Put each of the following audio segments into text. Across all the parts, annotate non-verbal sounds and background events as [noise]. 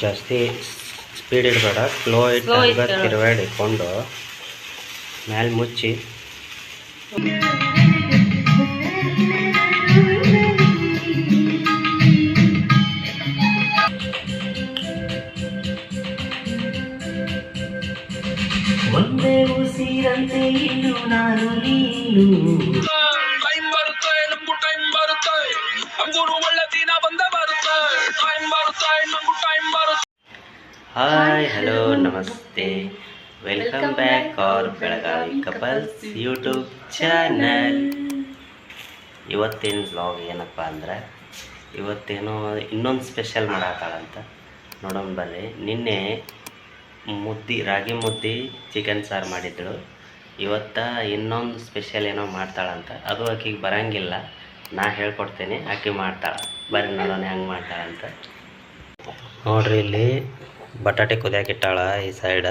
ಜಾಸ್ತಿ ಸ್ಪೀಡ್ ಇಡಬೇಡ. ಸ್ಲೋ ಇಟ್ಟು ಹಂಗೆ. ತಿರುವಾಡಿ ಇಟ್ಕೊಂಡು ಮ್ಯಾಲೆ ಮುಚ್ಚಿ. ಒಂದೇ ಉಸಿರಂತೆ ಇನ್ನು ನಾನು ನೀನು. ಹಾಯ್ ಹಲೋ ನಮಸ್ತೆ welcome back our Belagavi couples YouTube channel ಇವತ್ತಿನ ಬ್ಲಾಗ್ ಏನಪ್ಪ ಅಂದ್ರೆ ಇವತ್ತೇನೋ ಇನ್ನೊಂದು ಸ್ಪೆಷಲ್ ಮಾಡತ್ತಾಳಂತ ನೋಡೋಣ ಬರ್ರಿ ನಿನ್ನೆ ಮುದ್ದಿ ರಾಗಿ ಮುದ್ದಿ ಚಿಕನ್ ಸಾರು ಮಾಡಿದ್ದಳು ಇವತ್ತ ಇನ್ನೊಂದು ಸ್ಪೆಷಲ್ ಏನೋ ಮಾಡ್ತಾಳಂತ. ಅದು ಆಕಿಗೆ ಬರಂಗಿಲ್ಲ. ನಾ ಹೇಳ್ಕೊಡ್ತೇನೆ ಆಕೆ ಮಾಡ್ತಾಳೆ. ಬರ್ರಿ ನೋಡೋಣ ಹೆಂಗೆ ಮಾಡ್ತಾಳಂತ. ನೋಡ್ರಿ ಇಲ್ಲಿ ಬಟಾಟೆ ಕುದಿಯಾಕಿಟ್ಟಾಳ ಈ ಸೈಡ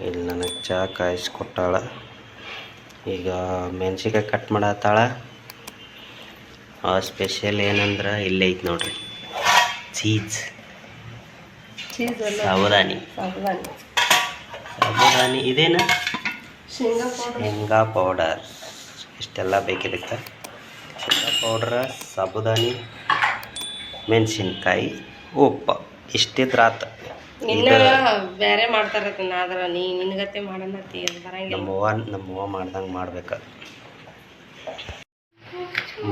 ಇಲ್ಲಿ ನನಗೆ ಚಹಾ ಕಾಯಿಸ್ಕೊಟ್ಟಾಳ ಈಗ ಮೆಣಸಿನ್ಕಾಯಿ ಕಟ್ ಮಾಡತ್ತಾಳ. ಆ ಸ್ಪೆಷಲ್ ಏನಂದ್ರೆ ಇಲ್ಲೇ ಐತೆ ನೋಡ್ರಿ. ಚೀಸ್ ಸಾಬುದಾನಿ. ಸಾಬುದಾನಿ. ಇದೇನು? ಶೇಂಗಾ ಪೌಡರ್ ಇಷ್ಟೆಲ್ಲ ಬೇಕಿದಕ್ಕೆ ಶೇಂಗಾ ಪೌಡ್ರ ಸಾಬುದಾನಿ ಮೆಣಸಿನ್ಕಾಯಿ ಉಪ್ಪು. ಇಷ್ಟಿದ್ರಾತ ನಿನ್ನ ಬೇರೆ ಮಾಡ್ತಾರ ಆದ್ರ ನೀ ನಿನಗತ್ತೆ ಮಾಡಣತಿ ಅದು ಬರಂಗಿಲ್ಲ. ನಮ್ಮವ್ವ ನಮ್ಮವ್ವ ಮಾಡ್ದಂಗೆ ಮಾಡ್ಬೇಕು.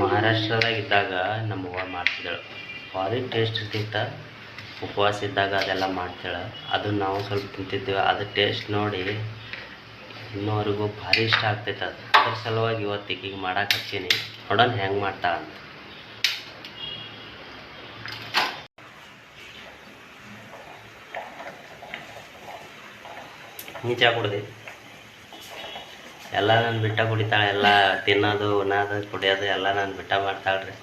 ಮಹಾರಾಷ್ಟ್ರದಾಗ ಇದ್ದಾಗ ನಮ್ಮವ್ವ ಮಾಡ್ತಿದ್ದಳು. ಭಾರಿ ಟೇಸ್ಟ್ ಇರ್ತಿತ್ತ. ಉಪವಾಸ ಇದ್ದಾಗ ಅದೆಲ್ಲ ಮಾಡ್ತಾಳೆ ಅದು ನಾವು ಸ್ವಲ್ಪ ತಿಂತಿದ್ದೇವೆ ಅದು ಟೇಸ್ಟ್ ನೋಡಿ ಇನ್ನೂವರೆಗೂ ಭಾರಿ ಇಷ್ಟ ಆಗ್ತೈತೆ ಅದು. ಅದ್ರ ಸಲುವಾಗಿ ಇವತ್ತಿಗೆ ಈಗ ಮಾಡಕ್ಕೆ ಹಚ್ಚೀನಿ ನೋಡೋಣ ಹೆಂಗೆ ಮಾಡ್ತಾ ಅಂತ ನೀ ಚಾ ಕುಡ್ದಿ. ಎಲ್ಲ ನಾನು ಬಿಟ್ಟ ಕುಡಿತಾಳೆ ಎಲ್ಲ ತಿನ್ನೋದು ಉಣ್ಣೋದು ಕುಡಿಯೋದು ಎಲ್ಲ ನಾನು ಬಿಟ್ಟ ಮಾಡ್ತಾಳ್ರಿ.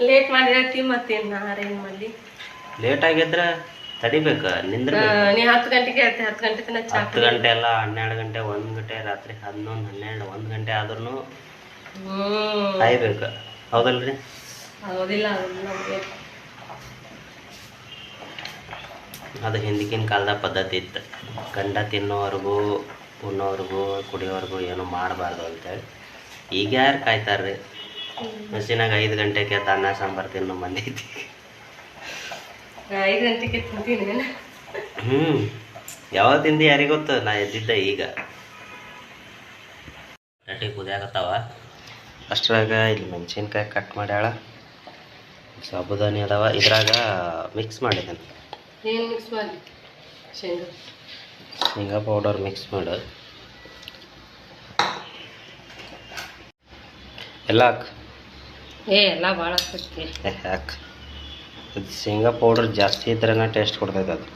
ಲೇಟ್ ಮಾಡಿ ಹೇಳ್ತಿ ಮತ್ತೆ ನಾರೇನ್ ಮಾಡ್ಲಿ? ಲೇಟ್ ಆಗಿದ್ರೆ ತಡಿಬೇಕು ಆ, ನಿಂದ್ರಬೇಕು ನೀ ಹತ್ತು ಗಂಟೆಗೆ ಹೇಳ್ತಿ ಹತ್ತು ಗಂಟೆ ತನಕ ಚಾ ಹತ್ತು ಗಂಟೆ ಎಲ್ಲ ಹನ್ನೆರಡು ಗಂಟೆ ಒಂದು ಗಂಟೆ ರಾತ್ರಿ ಹನ್ನೊಂದು ಹನ್ನೆರಡು ಒಂದು ಗಂಟೆ ಆದ್ರೂ ಕಾಯ್ಬೇಕು. ಹೌದಲ್ರಿ? ಆಗೋದಿಲ್ಲ ಆಗೋದಿಲ್ಲ ನಮ್ಗೆ. ಅದು ಹಿಂದಿನ ಕಾಲದ ಪದ್ಧತಿ ಇತ್ತು. ಗಂಡ ತಿನ್ನೋವರೆಗೂ ಉಣ್ಣೋವರೆಗೂ ಕುಡಿಯೋವರೆಗೂ ಏನು ಮಾಡಬಾರ್ದು ಅಂತೇಳಿ. ಈಗ ಯಾರು ಕಾಯ್ತಾರ್ರಿ? ಮಸಿನಾಗ ಐದು ಗಂಟೆಗೆ ಎದ್ದು ಅನ್ನ ಸಾಂಬಾರು ತಿನ್ನೋ ಮಂದಿ ಐತಿ. ಐದು ಗಂಟೆಗೆ ತಿಂತೀನಿ ಹ್ಞೂ ಯಾವಾಗ ತಿಂದು ಯಾರಿಗೆ ಗೊತ್ತು? ನಾ ಎದ್ದಿದ್ದೆ ಈಗ. ರೊಟ್ಟಿ ಕುದಿಯಾಕತ್ತಾವ ಅಷ್ಟ್ರಾಗ ಇಲ್ಲಿ ಮೆಣಸಿನ್ಕಾಯಿ ಕಟ್ ಮಾಡ್ಯಾಳ. ಸಾಬುದಾನಿ ಅದಾವ. ಇದ್ರಾಗ ಮಿಕ್ಸ್ ಮಾಡಿದ್ದೇನೆ ಏನ್ ಮಿಕ್ಸ್ ಮಾಡಿ ಶೇಂಗಾ. ಶೇಂಗಾ ಪೌಡರ್ ಮಿಕ್ಸ್ ಮಾಡು. ಎಲ್ಲ ಹಾಕ್. ಏ ಎಲ್ಲ ಭಾಳ ಏ, ಅದು ಶೇಂಗಾ ಪೌಡರ್ ಜಾಸ್ತಿ ಇದ್ರೇ ಟೇಸ್ಟ್ ಕೊಡ್ತೈತೆ ಅದು.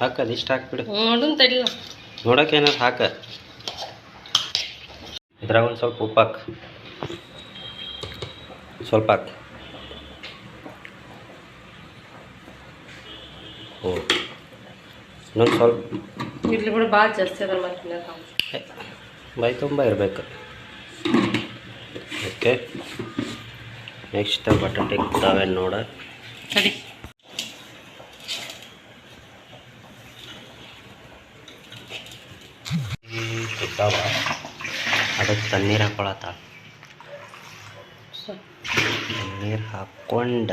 ಹಾಕ ಅದಿಷ್ಟು ಹಾಕ್ಬಿಡು. ನೋಡುನ್ ತಡಿಲ್ಲ ನೋಡೋಕೆ ಏನಾರು ಹಾಕ. ಇದ್ರಾಗ ಒಂದು ಸ್ವಲ್ಪ ಉಪ್ಪು ಹಾಕು. ಸ್ವಲ್ಪ ಹಾಕಿ ಹ್ಞೂ ಇನ್ನೊಂದು ಸ್ವಲ್ಪ ಇಲ್ಲಿ ಬಿಡು ಭಾಳ ಜಾಸ್ತಿ ಅದ ಬೈ ಬಾಯಿ ತುಂಬ ಇರಬೇಕು. ಓಕೆ. ನೆಕ್ಸ್ಟ್ ಬಟಾಟೆ ಕುದ್ದಾವೆ ನೋಡ. ಸರಿ. ಅದಕ್ಕೆ ತಣ್ಣೀರು ಹಾಕೊಳತ್ತ. ತಣ್ಣೀರು ಹಾಕ್ಕೊಂಡ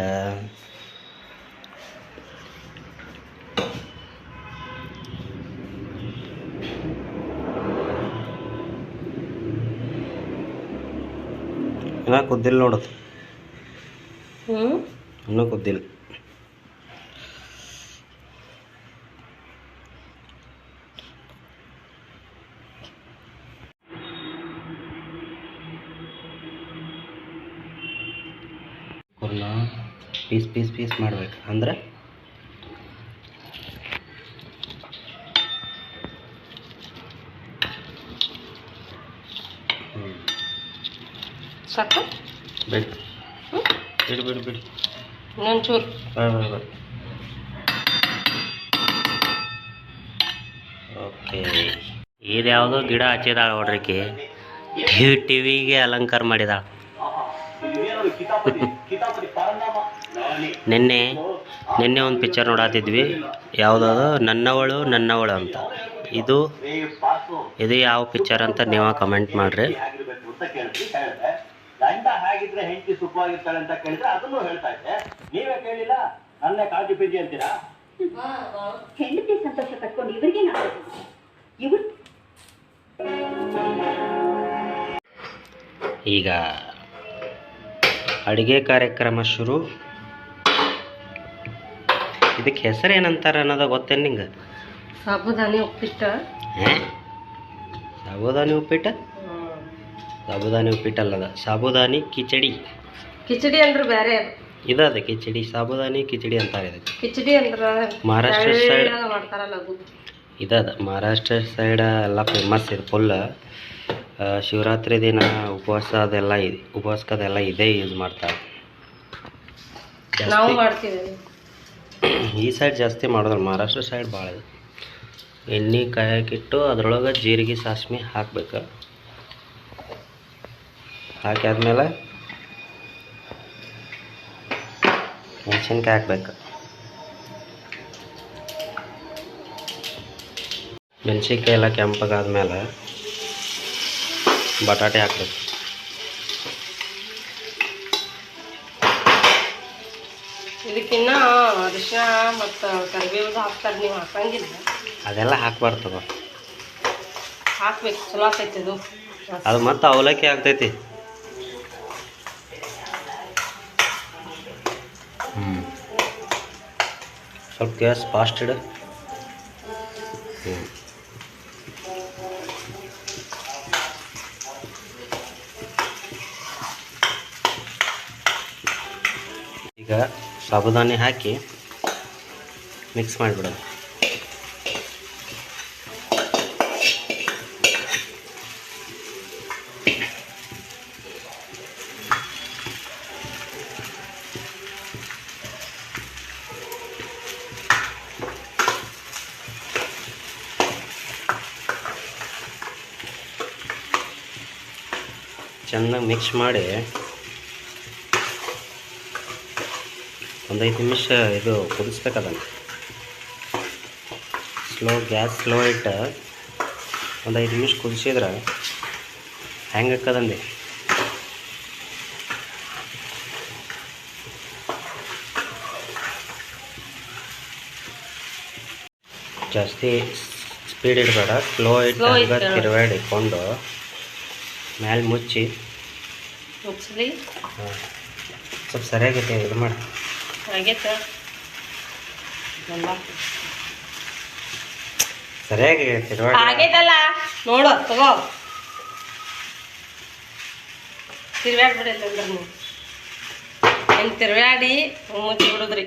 ಇನ್ನೂ ಕುದ್ದಿಲ್ಲ ನೋಡೋದು ಇನ್ನೂ ಕುದ್ದಿಲ್ಲ. ಪೀಸ್ ಪೀಸ್ ಪೀಸ್ ಮಾಡ್ಬೇಕು. ಅಂದ್ರೆ ಸಾಕು. ಬಿಡು. ಬಿಡು ಬಿಡು ಬಿಡು. ಇನ್ನೊಂಚೂರು ಓಕೆ. ಇದು ಯಾವುದೋ ಗಿಡ ಹಚ್ಚಿದಾಳ ನೋಡ್ರಿಕಿ. ಟಿ ಟಿವಿಗೆ ಅಲಂಕಾರ ಮಾಡಿದಾಳ. ನಿನ್ನೆ ನಿನ್ನೆ ಒಂದು ಪಿಕ್ಚರ್ ನೋಡತ್ತಿದ್ವಿ ಯಾವುದದು? ನನ್ನವಳು ನನ್ನವಳು ಅಂತ. ಇದು ಇದು ಯಾವ ಪಿಕ್ಚರ್ ಅಂತ ನೀವು ಕಮೆಂಟ್ ಮಾಡಿರಿ. ಅಂತ ಕೇಳಿದ್ರಿ ಹೇಳಿದೆ ಗಂಡ ಹಾಗಿದ್ರೆ ಹೆಂಡತಿ ಸುಖವಾಗಿರ್ತಾಳೆ ಅಂತ ಕೇಳಿದ್ರೆ ಅದನ್ನು ಹೇಳ್ತಾ ಇದ್ದೆ. ನೀವೇ ಕೇಳಿಲ್ಲ ನನ್ನೇ ಕಾಳಜಿ ಪಿಜಿ ಅಂತೀರಾ? ಹೆಂಡತಿ ಸಂತೋಷ ಪಟ್ಕೊಂಡು ಇವರಿಗೆ ನಾವು ಇವ್ರು ಈಗ ಅಡುಗೆ ಕಾರ್ಯಕ್ರಮ ಶುರು. ಇದಕ್ಕೆ ಹೆಸರು ಏನಂತಾರೆ ಅನ್ನೋದು ಗೊತ್ತೇನು ನಿಂಗೆ? ಸಾಬುದಾನಿ ಉಪ್ಪಿಟ್ಟ. ಸಾಬುದಾನಿ ಉಪ್ಪಿಟ್ಟು? ಸಾಬುದಾನಿ ಉಪ್ಪಿಟ್ಟಲ್ಲದ ಸಾಬುದಾನಿ ಕಿಚಡಿ. ಕಿಚಡಿ ಅಂದ್ರೆ ಬೇರೆ ಇದ ಇದದ ಕಿಚಡಿ. ಸಾಬುದಾನಿ ಕಿಚಡಿ ಅಂತಾರೆ ಇದಕ್ಕೆ. ಕಿಚಡಿ ಅಂದ್ರೆ ಮಹಾರಾಷ್ಟ್ರ ಸೈಡ್ ಮಾಡ್ತಾರಲ್ಲ ಅದು. ಇದದ ಮಹಾರಾಷ್ಟ್ರ ಸೈಡ್ ಎಲ್ಲ ಫೇಮಸ್ ಇದು ಫುಲ್ ಶಿವರಾತ್ರಿ ದಿನ ಉಪವಾಸ ಅದೆಲ್ಲ ಇದೆ. ಉಪವಾಸಕ್ಕದೆಲ್ಲ ಇದೇ ಯೂಸ್ ಮಾಡ್ತಾರೆ. ನಾವು ಮಾಡ್ತೀವಿ. ಈ ಸೈಡ್ ಜಾಸ್ತಿ ಮಾಡೋದ್ರ ಮಹಾರಾಷ್ಟ್ರ ಸೈಡ್ ಭಾಳ ಇದೆ. ಎಣ್ಣೆ ಕಾಯಕ್ಕಿಟ್ಟು ಅದ್ರೊಳಗೆ ಜೀರಿಗೆ ಸಾಸ್ಮಿ ಹಾಕ್ಬೇಕು. ಹಾಕಾದ್ಮೇಲೆ ಮೆಣಸಿನ್ಕಾಯಿ ಹಾಕ್ಬೇಕು. ಮೆಣಸಿನ್ಕಾಯಿ ಎಲ್ಲ ಕೆಂಪಗಾದ್ಮೇಲೆ ಬಟಾಟೆ ಹಾಕ್ಬೇಕು. ಇದಕ್ಕಿನ್ನ ಅರಿಶಿನ ಮತ್ತು ಕರಿಬೇವು ಹಾಕ್ತಾರೆ ನೀವು ಹಾಕಂಗಿಲ್ಲ ಅದೆಲ್ಲ ಹಾಕ್ಬಾರ್ದು ಹಾಕ್ಬೇಕು ಚಲೋ ಆಕೈತಿ ಅದು. ಅದು ಮತ್ತೆ ಅವಲಕ್ಕಿ ಆಗ್ತೈತಿ. ಹ್ಞೂ ಸ್ವಲ್ಪ ಗ್ಯಾಸ್ ಫಾಸ್ಟ್ ಇಡು. ಹ್ಞೂ ಈಗ ಸಾಬುದಾನಿ ಹಾಕಿ ಮಿಕ್ಸ್ ಮಾಡಿಬಿಡೋದು ಚೆನ್ನಾಗಿ ಮಿಕ್ಸ್ ಮಾಡಿ ಒಂದು ಐದು ನಿಮಿಷ ಇದು ಕುದಿಸ್ಬೇಕು ಅದನ್ನು ಸ್ಲೋ ಗ್ಯಾಸ್ ಸ್ಲೋ ಇಟ್ಟು ಒಂದೈದು ಐದು ನಿಮಿಷ ಕುದಿಸಿದ್ರೆ ಹೆಂಗೆ ಹಾಕದಂದೆ ಜಾಸ್ತಿ ಸ್ಪೀಡ್ ಇಡಬೇಡ. ಸ್ಲೋ ಇಟ್ಟು Slow ಇಟ್ಕೊಂಡು ಮ್ಯಾಲೆ ಮುಚ್ಚಿ. ಸ್ವಲ್ಪ ಸರಿಯಾಗೈತೆ ಇದು ಮಾಡಿ. ಆಗೈತ ಎಲ್ಲ ಸರಿಯಾಗಿ ತಿರುವಾಡಿ ಆಗೈತಲ್ಲ ನೋಡು ತಗೋ. ತಿರ್ವ್ಯಾಡಿ ಬಿಡಿ ಅಂದ್ರೆ ನೀವು ಏನು ತಿರ್ವ್ಯಾಡಿ ಮುಚ್ಚಿ ಬಿಡುದ್ರಿ?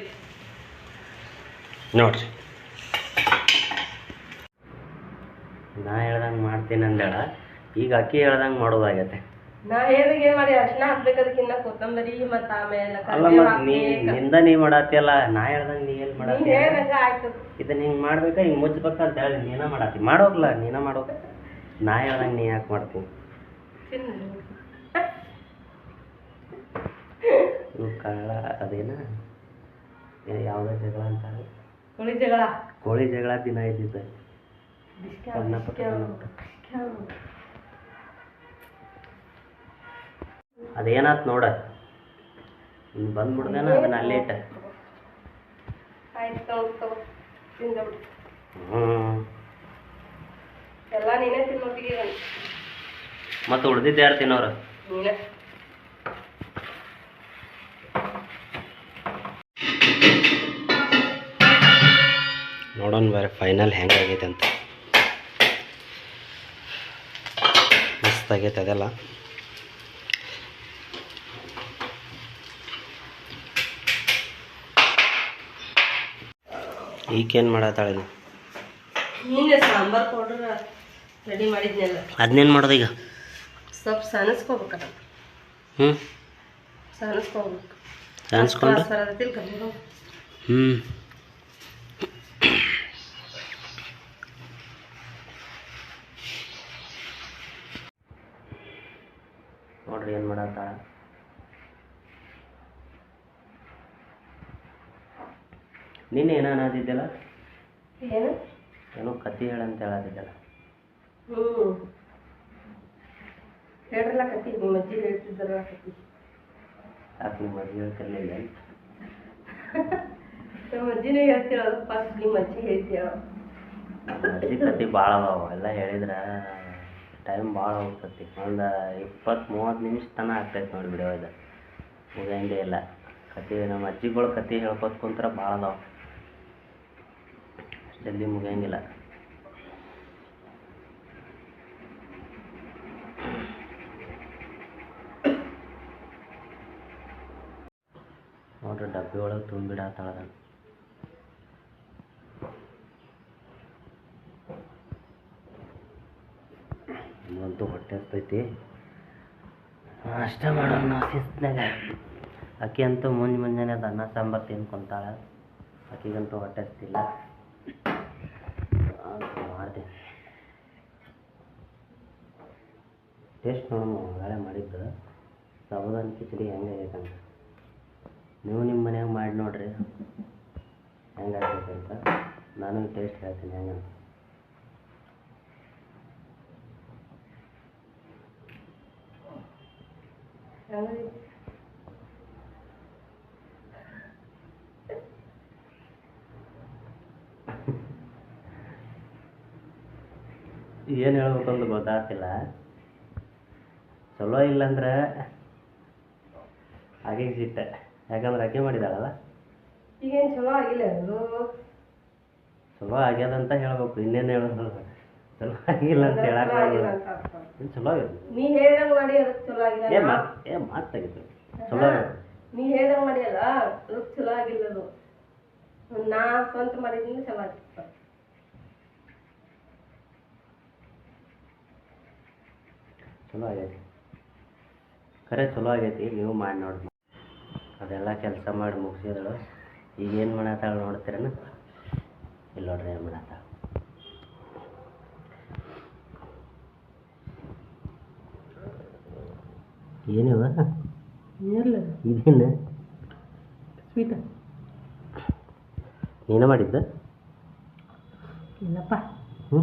ನೋಡ್ರಿ. ನಾ ಹೇಳ್ದಂಗೆ ಮಾಡ್ತೀನಿ ಅಂದೇಳ ಈಗ ಅಕ್ಕಿ ಹೇಳ್ದಂಗೆ ಮಾಡೋದಾಗೈತೆ. ನಾ ಹೇಳಿದಾಗ ಏನು ಮಾಡಿ ಅರ್ಶಿನ ಹಾಕ್ಬೇಕು ಅದಕ್ಕಿನ್ನ ಕೊತ್ತಂಬರಿ ಮತ್ತು ಆಮೇಲೆ ಅಲ್ಲ ಕರಿಬೇವು ಮತ್ತೆ ನೀ ಹಾಕ್ಬೇಕು. ನಿಂದ ನೀ ಮಾಡತ್ತಿಯಲ್ಲ ನಾ ಹೇಳ್ದಂಗೆ ನೀ ಏನ್ ನೀನ್ ಮಾಡತ್ತಿ ಹೇಳ್ದಂಗ ಆಯ್ತು. ಇದನ್ನ ಹಿಂಗೆ ಮಾಡ್ಬೇಕಾ ಹಿಂಗೆ ಮುಚ್ಬೇಕಂತ ಹೇಳಿ ನೀನ ಮಾಡತ್ತಿ. ಮಾಡೋಗ್ಲ ನೀನ ಮಾಡೋ. ನಾ ಹೇಳ್ದಂಗೆ ನೀ ಯಾಕೆ ಮಾಡ್ತೀನಿ ತಿನ್ನು. ಇವು ಕಳ್ಳ ಅದೇನ? ಏ- ಯಾವುದೋ ಜಗಳ ಅಂತಾರೆ. ಕೋಳಿ ಜಗಳ. ಕೋಳಿ ಜಗಳ ದಿನ ಇದ್ದಿದ್ದ. ಬಿಸ್ಕ್ಯಾವ್, ಸಣ್ಣ ಬಿಸ್ಕ್ಯಾವ್. ಅದೇನಾತ್ ನೋಡ. ಇನ್ನು ಬಂದ್ಬಿಡ್ದೇನ ಅದನ್ನ ಅಲ್ಲೇ ಇಟ್ಟ. ಎಲ್ಲ ನೀನೇ ಮತ್ತು ಉಳ್ದಿದ್ದು ಯಾರು ತಿನ್ನೋರು? ನೀನೇ. ನೋಡೋಣ ಬೇರೆ ಫೈನಲ್ ಹೆಂಗಾಗೈತೆ ಅಂತ. ಮಸ್ತ್ ಆಗೈತೆ ಅದೆಲ್ಲ. ಈಗೇನು ಮಾಡತ್ತಾಳೆ ನೀನು? ಸಾಂಬಾರ್ ಪೌಡರ್ ರೆಡಿ ಮಾಡಿದ್ನಲ್ಲ. ಅದನ್ನೇನು ಮಾಡೋದು ಈಗ? ಸ್ವಲ್ಪ ಸನಸ್ಕೋಬೇಕಲ್ಲ. ಹ್ಞೂ ಸನಸ್ಕೋಬೇಕು. ಕರ್ಕೊಂಡು ಹ್ಞೂ ನೋಡ್ರಿ ಏನು ಮಾಡತ್ತಾಳ ನಿನ್ನೆ ಏನೋ ಅನ್ನೋದಿದ್ದಲ್ಲ ಏನು? ಏನೋ ಕತೆ ಹೇಳಂತ ಹೇಳಿದ್ದಲ್ಲ ಹ್ಞೂ ಹೇಳ್ರಲ್ಲ ಕತಿ ನಿಮ್ಮ ಅಜ್ಜಿ ಹೇಳ್ತಿದ್ದಾರ ಕತಿ ಯಾಕೆ ನಿಮ್ಮ ಅಜ್ಜಿ ಹೇಳ್ತಿರ್ಲಿಲ್ಲ? ನಮ್ಮ ಅಜ್ಜಿನೇ ಹೇಳ್ತಿರೋದು ಫಸ್ಟ್ ನಿಮ್ಮ ಅಜ್ಜಿ ಹೇಳ್ತೀರ. ನಮ್ಮ ಅಜ್ಜಿ ಕತೆ ಭಾಳ ಅದಾವ ಎಲ್ಲ ಹೇಳಿದ್ರೆ ಟೈಮ್ ಭಾಳ ಹೋಗ್ತತಿ. ಒಂದು ಇಪ್ಪತ್ತು ಮೂವತ್ತು ನಿಮಿಷ ತನಕ ಆಗ್ತೈತೆ ನೋಡಿ ವಿಡಿಯೋ ಇದು. ಮುಗಿಯಂಗೆ ಇಲ್ಲ. ಕತೆ ನಮ್ಮ ಅಜ್ಜಿಗಳು ಕತೆ ಹೇಳ್ಕೊತ ಕುಂತ್ರ ಭಾಳ ಅದಾವ. ಜಲ್ದಿ ಮುಗಿಯಂಗಿಲ್ಲ. ನೋಡ್ರಿ, ಡಬ್ಬಿ ಒಳಗೆ ತುಂಬಿಡತ್ತಾಳ ನಮಗಂತೂ ಹೊಟ್ಟೆ ಹಸ್ತೈತಿ. ಅಷ್ಟೇ ಮಾಡೋಣ ನಾವು ಶಿಸ್ತಿನಾಗ ಅಕ್ಕಿ ಅಂತೂ ಮುಂಜ್ ಮುಂಜಾನೆ ಅದು, ಅನ್ನ ಸಾಂಬಾರು ತಿನ್ಕೊಂತಾಳೆ. ಅಕ್ಕಿಗಂತೂ ಹೊಟ್ಟೆ ಹಸ್ತಿಲ್ಲ ಮಾಡಿದೆ ಟೇಸ್ಟ್ ನೋಡೋಣ ನಾಳೆ ಮಾಡಿದ್ದು. ಸಾಬುದಾನ ಕಿಚಡಿ ಹೆಂಗೆ ಆಗೈತಂತ. ನೀವು ನಿಮ್ಮ ಮನ್ಯಾಗ ಮಾಡಿ ನೋಡ್ರಿ. ಹೆಂಗೆ ಅಂತ. ನಾನು ಟೇಸ್ಟ್ ಹೇಳ್ತೀನಿ, ಹೆಂಗಂತ. ಏನು ಹೇಳ್ಬೇಕಂದು ಗೊತ್ತಾಗ್ತಿಲ್ಲ. ಚಲೋ ಇಲ್ಲಂದ್ರೆ ಹಾಗೆ ಸಿಟ್ಟ. ಯಾಕಂದ್ರೆ ಆಕೆ ಮಾಡಿದಾಳಲ್ಲ ಈಗೇನು ಚಲೋ ಆಗಿಲ್ಲ ಅದು ಚಲೋ ಆಗ್ಯದಂತ ಹೇಳ್ಬೇಕು. ಇನ್ನೇನು ಹೇಳೋದು? ಚಲೋ ಆಗಿಲ್ಲ ಅಂತ ಹೇಳಕ್ ಆಗಿಲ್ಲ. ಅಂತ. ಇದು ಚಲೋ ಆಗಿದೆ ನೀ ಹೇಳ್ದಂಗ್ ಮಾಡಿ ಅದಕ್ಕೆ ಚಲೋ ಆಗಿಲ್ಲ ಏ ಮಾತ್ ಏ ಮಾತ್ ತೆಗಿತು ಚಲೋ ಆಗಿದೆ ನೀ ಹೇಳ್ದಂಗ್ ಮಾಡಿಯಲ್ಲ ಅದಕ್ಕೆ ಚಲೋ ಆಗಿಲ್ಲ ಅದು. ನಾ ಸ್ವಂತ ಮಾಡಿದ್ದೀನಿ ಚಲೋ ಆಗಿತ್ತು ಚಲೋ ಆಗೈತಿ ಖರೆ ಚಲೋ ಆಗೈತಿ ನೀವು ಮಾಡಿ ನೋಡಿ ಅದೆಲ್ಲ ಕೆಲಸ ಮಾಡಿ ಮುಗಿಸಿದಳು. ಈಗ ಏನು ಮಾಡತ್ತಾಳ ನೋಡ್ತೀರೇನು? ಇಲ್ಲಿ ನೋಡ್ರಿ ಏನು ಮಾಡತ್ತಾಳ. ಏನಿವ? ಇದೇನು? ಸ್ವೀಟ. ನೀನ ಮಾಡಿದ್ದ? ಇಲ್ಲಪ್ಪ. ಹ್ಞೂ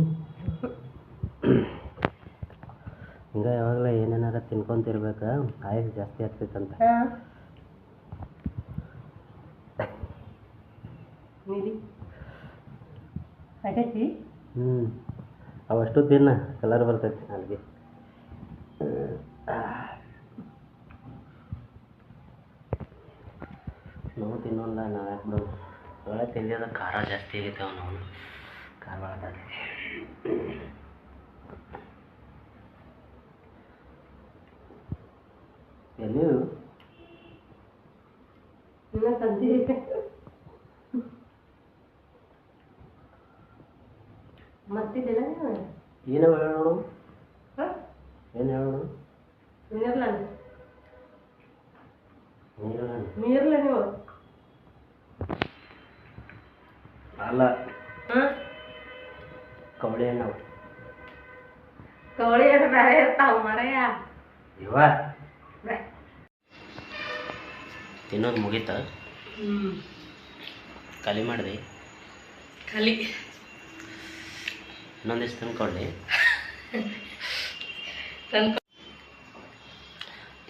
ಹಿಂಗೆ ಯಾವಾಗಲೂ ಏನೇನಾರ ತಿನ್ಕೊಂತಿರ್ಬೇಕು ಆಯಸ್ಸು ಜಾಸ್ತಿ ಆಗ್ತೈತಂತ. ಹ್ಞೂ ಅವಷ್ಟು ದಿನ ಕಲರ್ ಬರ್ತೈತಿ ಅಲ್ಲಿಗೆ. ನೋವು ತಿನ್ನೋಲ್ಲ ನಾವು ಯಾಕೆ ಬಿಡೋದು? ಒಳ್ಳೆ ತಿಂದಿದ ಖಾರ ಜಾಸ್ತಿ ಆಗೈತೆ ಅವನು. ಖಾರ ಭಾಳ ಎಲ್ಲಿ ತಂದಿ. ಮತ್ತಿದೆಲ್ಲ ಏನು ಹೇಳೋಣ ಹಾಂ? ಏನು ಹೇಳೋಣ ನೀರ್ಲಂಡ್ ನೀರು ನೀರ್ಲ ನೀವು? ಅಲ್ಲ. ಕವಳಿ ಕವಳೆ ಹಣ್ಣು ಕವಳಿ ಏನು ಬೇರೆ ಇರ್ತಾವ ಮರಯ್ಯ. ಇವ ತಿನ್ನೋದು ಮುಗೀತ? ಖಾಲಿ ಮಾಡಿದೆ. ಖಾಲಿ. ಇನ್ನೊಂದಿಷ್ಟು ತಂದ್ಕೊಳ್ಳಿ [laughs] ತಂದ್ಕೊ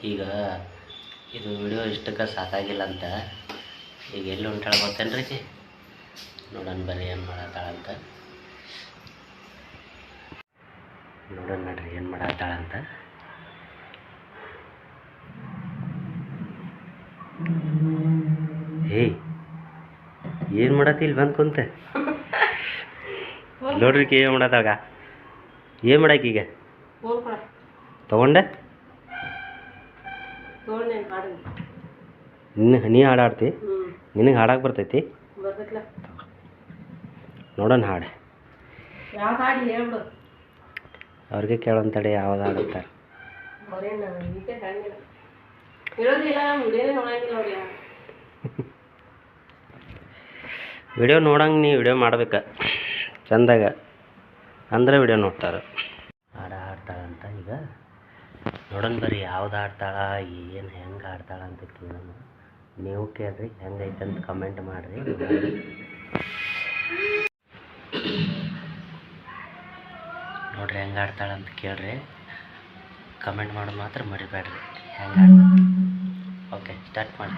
ಈಗ ಇದು ವಿಡಿಯೋ ಇಷ್ಟಕ್ಕೆ ಸಾಕಾಗಿಲ್ಲ ಅಂತ ಈಗ ಎಲ್ಲಿ ಉಂಟಾಳ ಗೊತ್ತೇನ್ರಿ ರೀ ನೋಡೋಣ ಬರ್ರಿ ಏನು ಮಾಡತ್ತಾಳಂತ. ನೋಡೋಣ ನಡ್ರಿ ಏನು ಮಾಡತ್ತಾಳಂತ. ಏಯ್ ಏನು ಮಾಡತ್ತಿ ಇಲ್ಲಿ ಬಂದು ಕುಂತೆ? ನೋಡ್ರಿ ಏನು ಮಾಡತ್ತಾಗ ಏನು ಮಾಡಕ್ಕೆ ಈಗ? ತಗೊಂಡೆ? ನಿನ್ನ ನೀ ಹಾಡಾಡ್ತಿ ನಿನಗೆ ಹಾಡಕ್ಕೆ ಬರ್ತೈತಿ? ನೋಡೋಣ ಹಾಡು. ಅವ್ರಿಗೆ ಕೇಳೋಂತಡೆ ಯಾವ್ದು ಹಾಡುತ್ತಾರೆ ವಿಡಿಯೋ ನೋಡಂಗೆ ನೀ ವಿಡಿಯೋ ಮಾಡ್ಬೇಕು. ಚಂದಾಗ. ಅಂದ್ರೆ ವಿಡಿಯೋ ನೋಡ್ತಾರೆ. ಹಾಡ ಅಂತ ಈಗ. ನೋಡೋಣ ಬರ್ರಿ ಯಾವ್ದು ಆಡ್ತಾಳ ಏನು ಹೆಂಗೆ ಆಡ್ತಾಳ ಅಂತ ಕೇಳೋಣ. ನೀವು ಕೇಳ್ರಿ ಹೆಂಗೈತೆ ಅಂತ ಕಮೆಂಟ್ ಮಾಡಿರಿ. ನೋಡ್ರಿ ಹೆಂಗೆ ಆಡ್ತಾಳೆ ಅಂತ ಕೇಳ್ರಿ. ಕಮೆಂಟ್ ಮಾಡೋದು ಮಾತ್ರ ಮರಿಬೇಡ್ರಿ ಹೆಂಗೆ ಆಡ್ತಾಳೆ ಓಕೆ ಸ್ಟಾರ್ಟ್ ಮಾಡಿ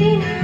Christina.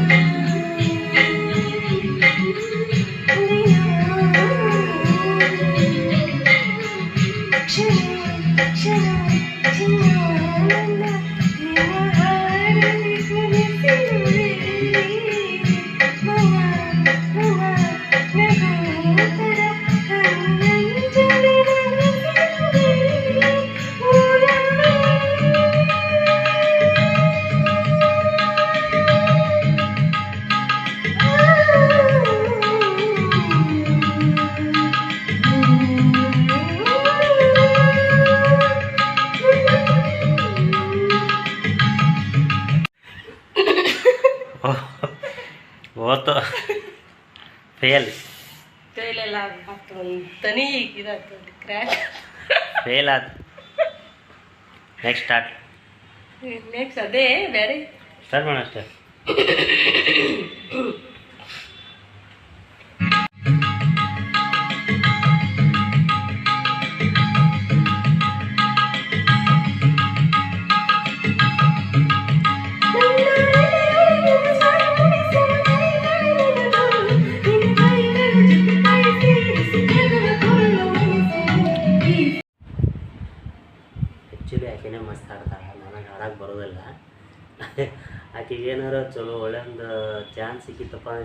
ನೆಕ್ಸ್ಟ್ ಸ್ಟಾರ್ಟ್ ನೆಕ್ಸ್ಟ್ ಅದೇ ಬೇರೆ ಸ್ಟಾರ್ಟ್ ಮಾಡೋಣ ಅಷ್ಟೇ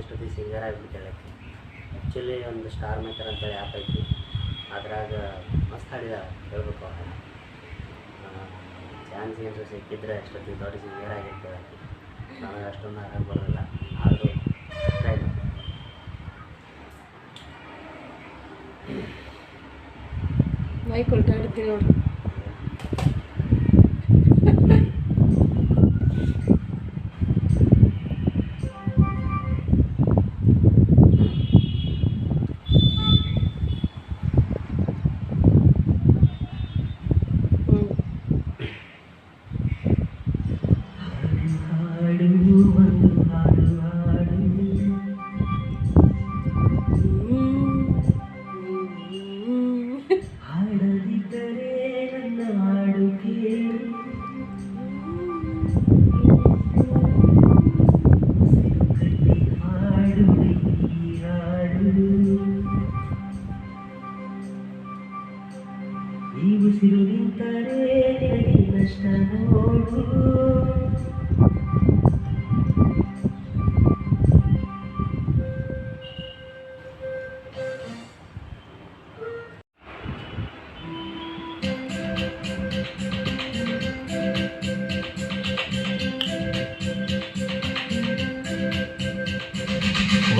ಇಷ್ಟೊತ್ತಿಗೆ ಸಿಂಗರ್ ಆಗಿಬಿಡ್ತಾಳೆ ಆಕೆ ಆ್ಯಕ್ಚುಲಿ ಒಂದು ಸ್ಟಾರ್ ಮೇಕರ್ ಅಂತೇಳಿ ಆ್ಯಪ್ ಐತಿ. ಅದ್ರಾಗ ಮಸ್ತ್ ಹಾಡಿದಾಳೆ ಹೇಳ್ಬೇಕು ಚಾನ್ಸ್ ಏನಾರ ಸಿಕ್ಕಿದ್ರೆ ಅಷ್ಟೊತ್ತಿಗೆ ದೊಡ್ಡ ಸಿಂಗರ್ ಆಗಿರ್ತದೆ ಆಕೆ ಅಷ್ಟೊಂದು ಹಾಡಕ್ಕೆ ಬರೋಲ್ಲ ಆದರೂ ಟ್ರೈ ಮೈಕ್ ಉಲ್ಟಾಡ್ತೀನಿ ನೋಡು.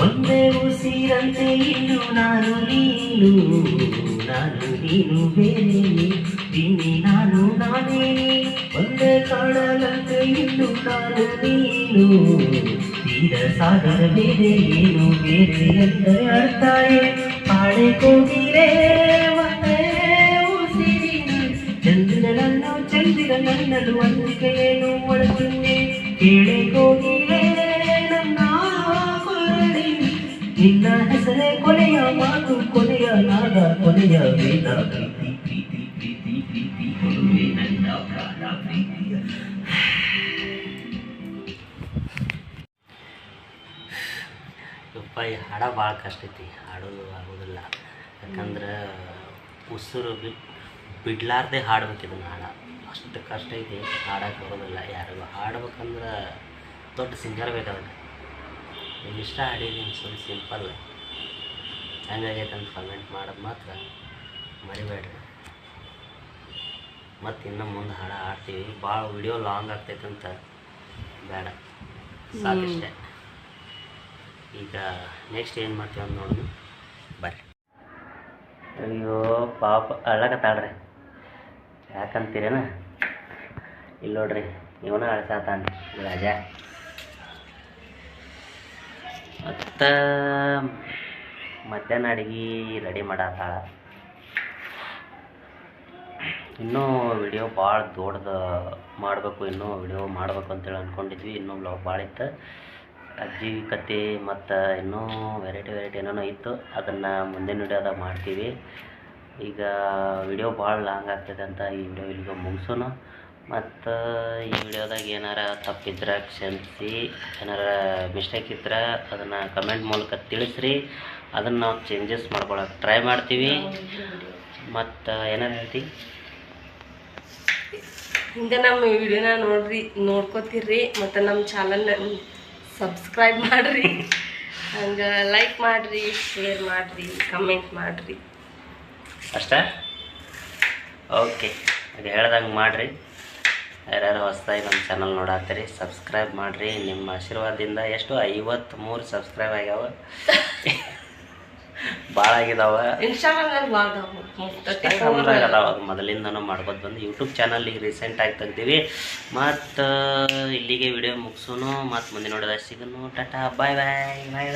ಒಂದೇ ಉಸಿರಂತೆ ಇನ್ನು ನಾನು ನೀನು ನಾನು ನೀನು ಬೇರೆ ಇನ್ನು ನಾನು ನಾನೇ ಒಂದೇ ಕಾಣಲಂತೆ ಇನ್ನು ನಾನು ನೀನು ತೀರ ಸಾಗರ ಬೇರೆ ಏನು ಬೇರೆ ಅಂತ ಅರ್ಥಾಳೆ ಪಾಳೆ ಕೋಗಿರೆ ಒಂದೇ ಉಸಿರಿನ ಚಂದಿರ ನನ್ನನ್ನು ಒಂದಿಗೆ ಏನು ಒಳಗೊಂಡೆ ಕೇಳೆ ಕೋಗಿರೆ ನಿನ್ನ ಹೆಸರೇ ಕೊನೆಯ ಮಾತು, ಕೊನೆಯ ನಾದ, ಕೊನೆಯ ವೇದ. ಪ್ರೀತಿ ಪ್ರೀತಿ ಪ್ರೀತಿ ಪ್ರೀತಿ, ಕೊಡುವೆ ನನ್ನ ಪ್ರಾಣ, ಪ್ರೀತಿಯ. ಹಾಡ ಭಾಳ ಕಷ್ಟ ಐತಿ. ಹಾಡೋದು ಆಗೋದಿಲ್ಲ. ಯಾಕಂದ್ರೆ ಉಸಿರು ಬಿಡ್ಲಾರ್ದೆ ಹಾಡ್ಬೇಕು ಇದನ್ನ ಹಾಡ. ಅಷ್ಟು ಕಷ್ಟ ಐತಿ, ಹಾಡಕ್ಕೆ ಬರೋದಿಲ್ಲ ಯಾರಿಗೂ. ಹಾಡ್ಬೇಕಂದ್ರೆ ದೊಡ್ಡ ಸಿಂಗರ್ ಬೇಕಾದ್ರೆ ನೀವು ಇಷ್ಟ ಆಡಿದ್ದೀನಿ ಸ್ವಲ್ಪ ಸಿಂಪಲ್ ಹೆಂಗಾಗೈತೆ ಅಂತ ಕಮೆಂಟ್ ಮಾಡೋದು ಮಾತ್ರ ಮರಿಬೇಡ್ರಿ. ಮತ್ತು ಇನ್ನು ಮುಂದೆ ಹಾಡ ಆಡ್ತೀವಿ ಭಾಳ ವಿಡಿಯೋ ಲಾಂಗ್ ಆಗ್ತೈತೆ ಬೇಡ. ಸಾಕಷ್ಟೇ. ಈಗ ನೆಕ್ಸ್ಟ್ ಏನು ಮಾಡ್ತೀವಿ ಅಂತ ನೋಡೋಣ. ಬರ್ರಿ. ಅಯ್ಯೋ, ಪಾಪ ಅಳ್ಳಕತ್ತಾಳ್ರಿ ಯಾಕಂತೀರೇನ? ಇಲ್ಲ ನೋಡ್ರಿ, ಇವನ ಅಳಸಾತಾನೆ. ರಾಜ. ಮತ್ತು ಮಧ್ಯಾಹ್ನ ಅಡಿಗೆ ರೆಡಿ ಮಾಡತ್ತಾಳ ಇನ್ನೂ ವಿಡಿಯೋ ಭಾಳ ದೊಡ್ಡದು ಮಾಡಬೇಕು, ಇನ್ನೂ ವಿಡಿಯೋ ಮಾಡಬೇಕು ಅಂತೇಳಿ ಅಂದ್ಕೊಂಡಿದ್ವಿ ಇನ್ನೂ ಬ್ಲಾಗ್ ಭಾಳ ಇತ್ತು. ಅಜ್ಜಿ ಕತೆ ಮತ್ತು ಇನ್ನೂ ವೆರೈಟಿ ವೆರೈಟಿ ಏನೇನೋ ಇತ್ತು, ಅದನ್ನು ಮುಂದಿನ ವಿಡಿಯೋದಾಗ ಮಾಡ್ತೀವಿ. ಈಗ ವಿಡಿಯೋ ಭಾಳ ಲಾಂಗ್ ಆಗ್ತದೆ ಅಂತ ಈ ವಿಡಿಯೋ ಇಲ್ಲಿಗೆ ಮುಗಿಸೋಣ. ಮತ್ತು ಈ ವಿಡಿಯೋದಾಗ ಏನಾರ ತಪ್ಪಿದ್ರೆ ಕ್ಷಮಿಸಿ ಏನಾರ ಮಿಸ್ಟೇಕ್ ಇದ್ರೆ ಅದನ್ನು ಕಮೆಂಟ್ ಮೂಲಕ ತಿಳಿಸ್ರಿ. ಅದನ್ನು ನಾವು ಚೇಂಜಸ್ ಮಾಡ್ಕೊಳಕ್ಕೆ ಟ್ರೈ ಮಾಡ್ತೀವಿ. ಮತ್ತು ಏನಾರ ಹೇಳ್ತಿ? ಹಿಂಗೆ ನಮ್ಮ ವಿಡಿಯೋನ ನೋಡ್ರಿ ನೋಡ್ಕೋತೀರಿ. ಮತ್ತು ನಮ್ಮ ಚಾನಲ್ನ ಸಬ್ಸ್ಕ್ರೈಬ್ ಮಾಡಿರಿ. ಹಂಗೆ ಲೈಕ್ ಮಾಡಿರಿ ಶೇರ್ ಮಾಡಿರಿ ಕಮೆಂಟ್ ಮಾಡಿರಿ. ಅಷ್ಟೇ? ಓಕೆ ಅದು ಹೇಳ್ದಂಗೆ ಮಾಡಿರಿ. ಯಾರ್ಯಾರು ಹೊಸ್ದಾಗಿ ನಮ್ಮ ಚಾನಲ್ ನೋಡತ್ತೀರಿ ಸಬ್ಸ್ಕ್ರೈಬ್ ಮಾಡಿರಿ. ನಿಮ್ಮ ಆಶೀರ್ವಾದದಿಂದ ಎಷ್ಟು? ಐವತ್ತ್ಮೂರು ಸಬ್ಸ್ಕ್ರೈಬ್ ಆಗ್ಯಾವ. [laughs] ಭಾಳ ಆಗಿದಾವ. ಅದಾವ ಅದು ಮೊದಲಿಂದನೂ ಮಾಡ್ಬೋದು ಬಂದು ಯೂಟ್ಯೂಬ್ ಚಾನಲ್ ಈಗ ರೀಸೆಂಟಾಗಿ ತೆಗ್ದೀವಿ ಮತ್ತು ಇಲ್ಲಿಗೆ ವಿಡಿಯೋ ಮುಗಿಸೋನು. ಮತ್ತು ಮುಂದೆ ನೋಡಿದ ಸಿಗೋನು. ಟಾಟಾ ಬಾಯ್ ಬಾಯ್ ಬಾಯ್